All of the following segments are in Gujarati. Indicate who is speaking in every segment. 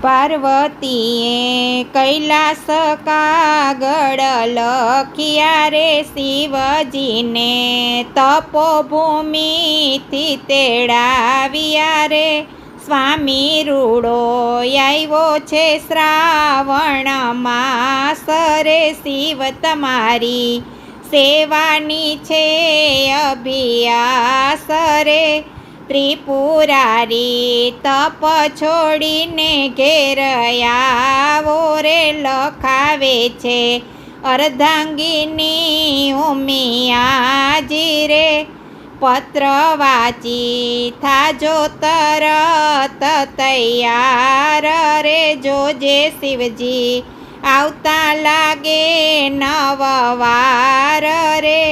Speaker 1: પાર્વતીએ કૈલાસ કાગળ લખ્યા રે શિવજીને, તપોભૂમિથી તેડાવ્યા રે સ્વામી રૂડો આવ્યો છે શ્રાવણ માસ રે શિવ તમારી સેવાની છે અભિયાસ રે ત્રિપુરારી તપ છોડીને ઘેર રે લખાવે છે અર્ધાંગીની ઉમિયાજી રે પત્ર વાંચી થાજો તરત તૈયાર રે જોજે શિવજી આવતા લાગે નવવાર રે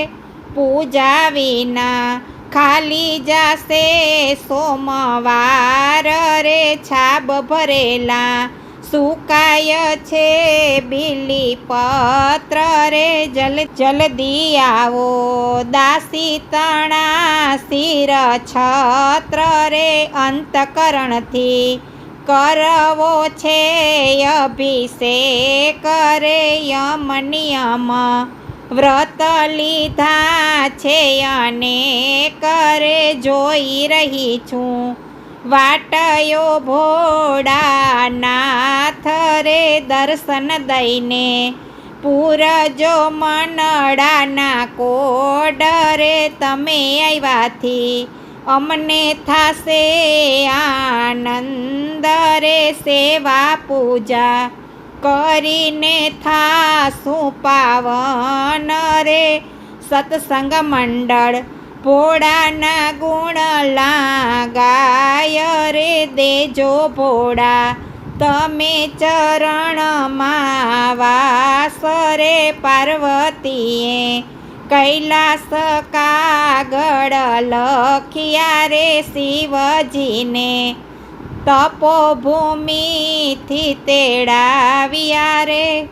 Speaker 1: પૂજા વિના ખાલી જાશે સોમવાર રે છાબ ભરેલા. સુકાય છે બીલી પત્ર રે? જલ, જલ્દી આવો. દાસી તણા શિર છત્ર રે અંતકરણથી. કરવો છે અભિષેક રે યમ નિયમ વ્રત લીધા છે અને કરે જોઈ રહી છું. વાટયો ભોળાનાથ રે દર્શન દઈને. પૂરજો મનડાના કોડ રે તમે આવ્યાથી અમને થાશે આનંદ રે સેવા પૂજા. કરીને થાશું પાવન રે. સત્સંગ મંડળ ભોળાના ગુણ લાગાય રે દેજો ભોળા. તમે ચરણમાં વાસ રે પાર્વતીએ. કૈલાસ કાગળ લખ્યા રે શિવજીને. તપોભૂમિથી તેડાવ્યા રે.